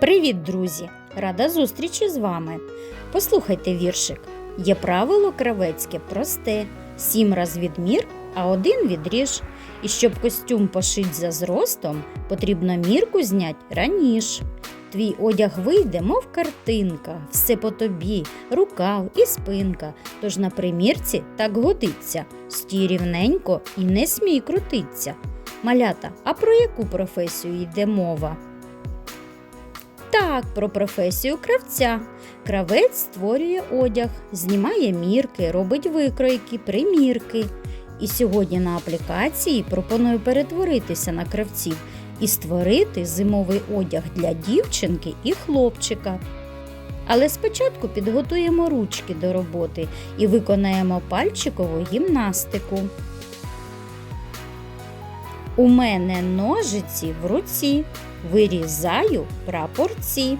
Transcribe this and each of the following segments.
Привіт, друзі! Рада зустрічі з вами. Послухайте віршик. Є правило кравецьке просте: сім раз відмір, а один відріж. І щоб костюм пошить за зростом, потрібно мірку знять раніш. Твій одяг вийде, мов картинка, все по тобі, рукав і спинка. Тож на примірці так годиться, стій рівненько і не смій крутиться. Малята, а про яку професію йде мова? Так, про професію кравця. Кравець створює одяг, знімає мірки, робить викройки, примірки. І сьогодні на аплікації пропоную перетворитися на кравців і створити зимовий одяг для дівчинки і хлопчика. Але спочатку підготуємо ручки до роботи і виконаємо пальчикову гімнастику. У мене ножиці в руці, вирізаю прапорці.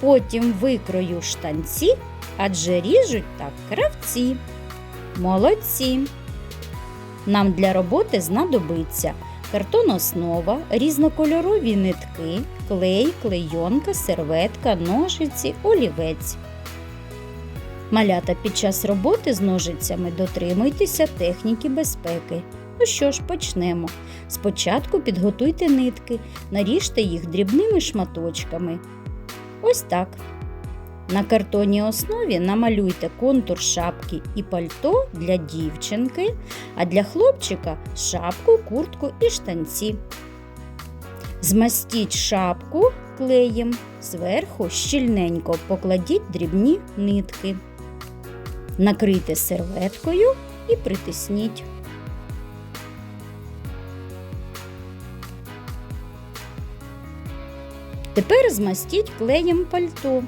Потім викрою штанці, адже ріжуть так кравці. Молодці. Нам для роботи знадобиться картон основа, різнокольорові нитки, клей, клейонка, серветка, ножиці, олівець. Малята під час роботи з ножицями дотримуйтеся техніки безпеки. Ну що ж, почнемо. Спочатку підготуйте нитки, наріжте їх дрібними шматочками. Ось так. На картонній основі намалюйте контур шапки і пальто для дівчинки, а для хлопчика шапку, куртку і штанці. Змастіть шапку клеєм, зверху щільненько покладіть дрібні нитки. Накрийте серветкою і притисніть. Тепер змастіть клеєм пальто.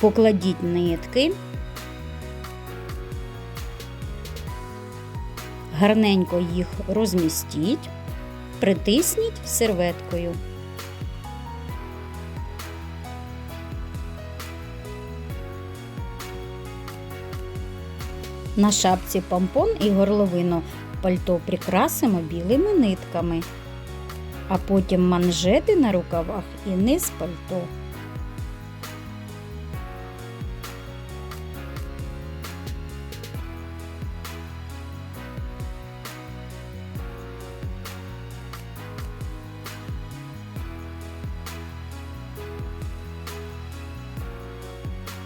Покладіть нитки. Гарненько їх розмістіть, притисніть серветкою. На шапці помпон і горловину пальто прикрасимо білими нитками, а потім манжети на рукавах і низ пальто.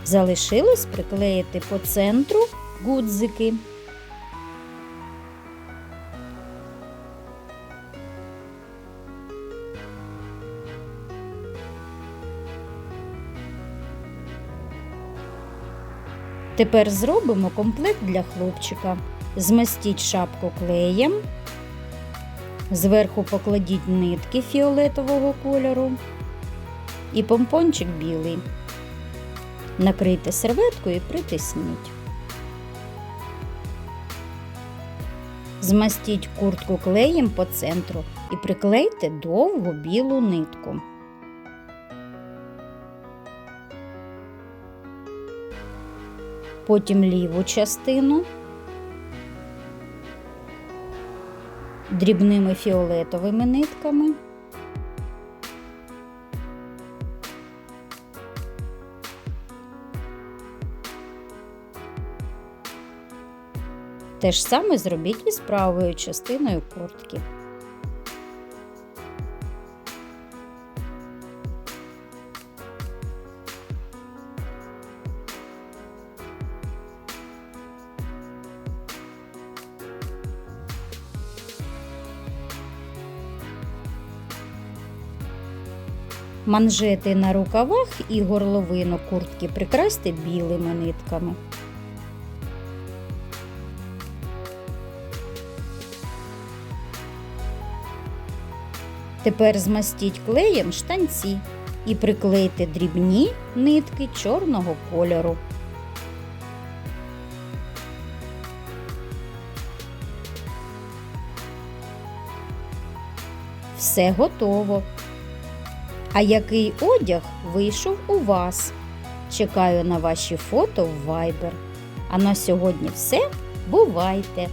Залишилось приклеїти по центру гудзики. Тепер зробимо комплект для хлопчика. Змастіть шапку клеєм, зверху покладіть нитки фіолетового кольору і помпончик білий. Накрийте серветкою і притисніть. Змастіть куртку клеєм по центру і приклейте довгу білу нитку. Потім ліву частину дрібними фіолетовими нитками. Те ж саме зробіть і з правою частиною куртки. Манжети на рукавах і горловину куртки прикрасьте білими нитками. Тепер змастіть клеєм штанці і приклейте дрібні нитки чорного кольору. Все готово. А який одяг вийшов у вас? Чекаю на ваші фото в Viber. А на сьогодні все. Бувайте!